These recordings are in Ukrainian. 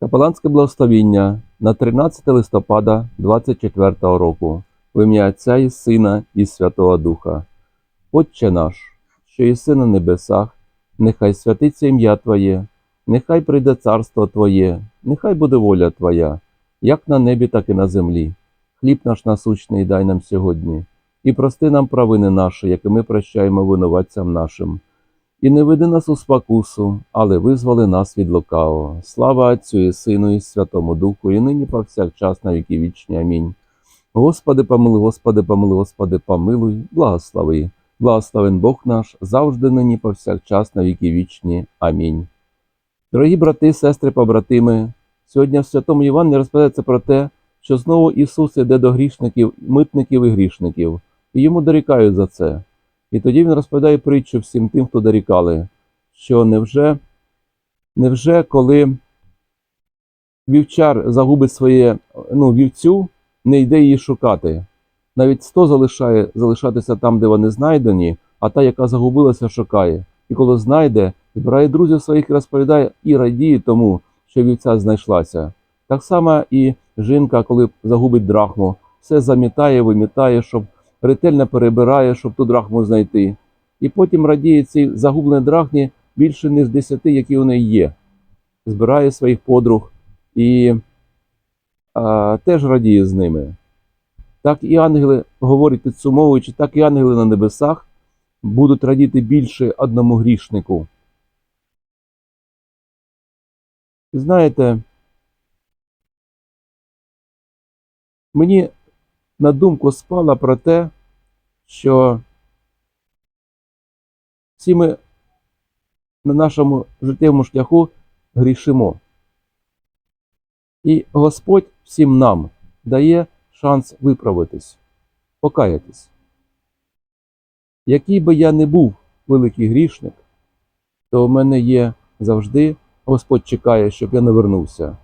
Капеланське благословіння на 13 листопада 24 року в ім'я Отця і Сина і Святого Духа. Отче наш, що єси на небесах, нехай святиться ім'я Твоє, нехай прийде царство Твоє, нехай буде воля Твоя, як на небі, так і на землі. Хліб наш насущний дай нам сьогодні, і прости нам провини наші, які ми прощаємо винуватцям нашим. І не веди нас у спокусу, але визволи нас від лукавого. Слава Отцю і Сину, і Святому Духу, і нині повсякчас на віки вічні. Амінь. Господи, помилуй, Господи, помилуй, Господи, помилуй, благослови. Благословен Бог наш, завжди нині повсякчас на віки вічні. Амінь. Дорогі брати, сестри, побратими, сьогодні в Святому Івані розповідається про те, що знову Ісус іде до грішників, митників і грішників, і йому дорікають за це. І тоді він розповідає притчу всім тим, хто дорікали, що невже, невже коли вівчар загубить своє ну, вівцю, не йде її шукати. Навіть сто залишає залишатися там, де вони знайдені, а та, яка загубилася, шукає. І коли знайде, збирає друзів своїх і розповідає і радіє тому, що вівця знайшлася. Так само і жінка, коли загубить драхму, все замітає, вимітає, щоб ретельно перебирає, щоб ту драхму знайти. І потім радіє цій загубленій драхмі більше, ніж десяти, які у неї є. Збирає своїх подруг і а, теж радіє з ними. Так і ангели, говорять підсумовуючи, так і ангели на небесах будуть радіти більше одному грішнику. Знаєте, мені на думку спала про те, що всі ми на нашому життєвому шляху грішимо. І Господь всім нам дає шанс виправитись, покаятись. Який би я не був великий грішник, то в мене є завжди Господь чекає, щоб я не вернувся.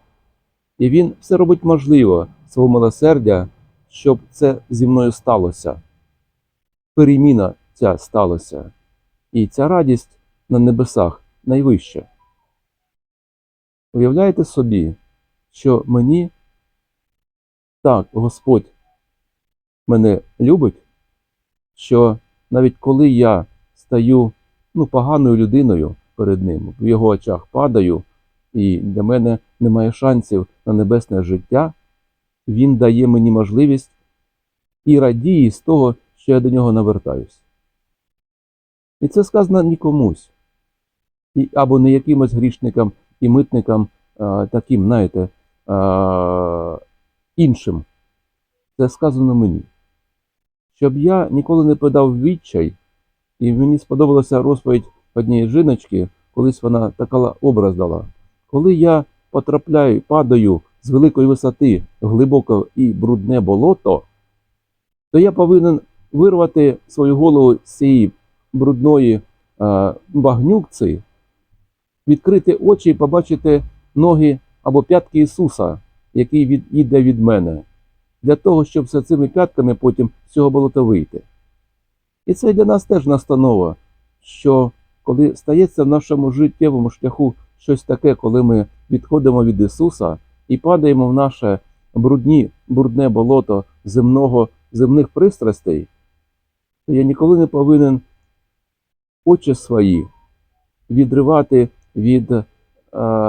І Він все робить можливо свого милосердя, щоб це зі мною сталося. Переміна ця сталася. І ця радість на небесах найвища. Уявляєте собі, що мені так Господь мене любить, що навіть коли я стаю ну, поганою людиною перед ним, в його очах падаю, і для мене немає шансів на небесне життя, він дає мені можливість і радіє з того, що я до нього навертаюсь. І це сказано не комусь, і, або не якимось грішникам і митникам, таким, знаєте, іншим. Це сказано мені. Щоб я ніколи не подав відчай, і мені сподобалася розповідь однієї жіночки, колись вона така образ дала. Коли я потрапляю, падаю з великої висоти глибоке і брудне болото, то я повинен вирвати свою голову з цієї брудної е, багнюкці, відкрити очі і побачити ноги або п'ятки Ісуса, який від, іде від мене, для того, щоб за цими п'ятками потім з цього болота вийти. І це для нас теж настанова, що коли стається в нашому життєвому шляху щось таке, коли ми відходимо від Ісуса і падаємо в наше брудні, брудне болото земного, земних пристрастей, то я ніколи не повинен очі свої відривати від е,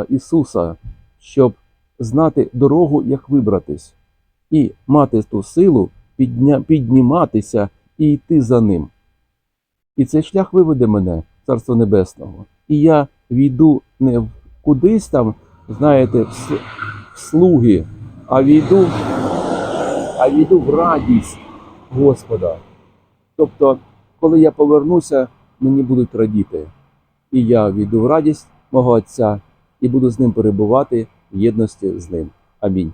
Ісуса, щоб знати дорогу, як вибратись, і мати ту силу підня, підніматися і йти за ним. І цей шлях виведе мене, Царство Небесного. І я війду не в кудись там, знаєте, в слуги, а війду, а війду в радість Господа. Тобто, коли я повернуся, мені будуть радіти. І я війду в радість мого Отця і буду з ним перебувати в єдності з ним. Амінь.